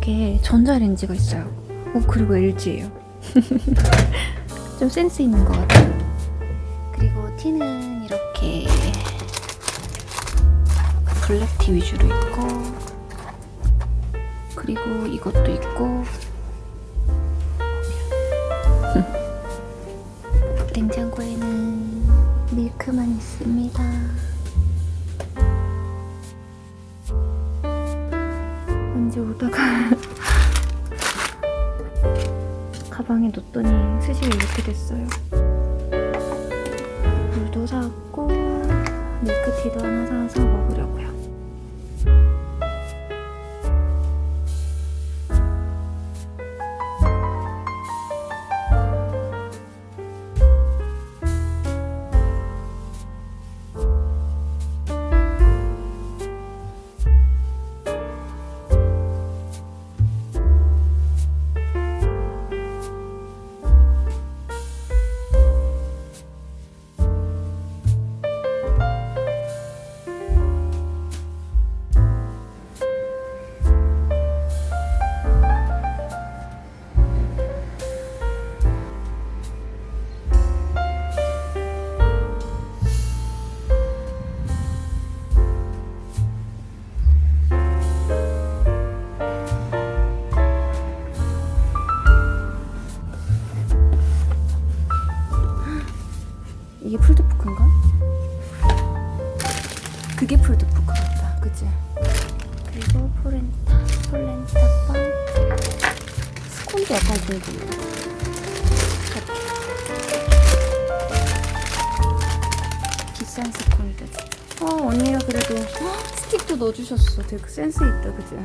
이렇게 전자레인지가 있어요. 어, 그리고 LG예요. 좀 센스 있는 것 같아요. 그리고 티는 이렇게 블랙티 위주로 있고 그리고 이것도 있고 냉장고에는 밀크만 있습니다. 언제 오다가 가방에 넣었더니 스시가 이렇게 됐어요. 물도 사왔고 밀크티도 하나 사서 이게 풀드포크인가? 그게 풀드포크 같다, 그치? 그리고 포렌타, 폴렌타 빵. 스콘도 약간 궁금해. 비싼 스콘들. 어, 언니가 그래도 헉, 스틱도 넣어주셨어. 되게 센스 있다, 그치?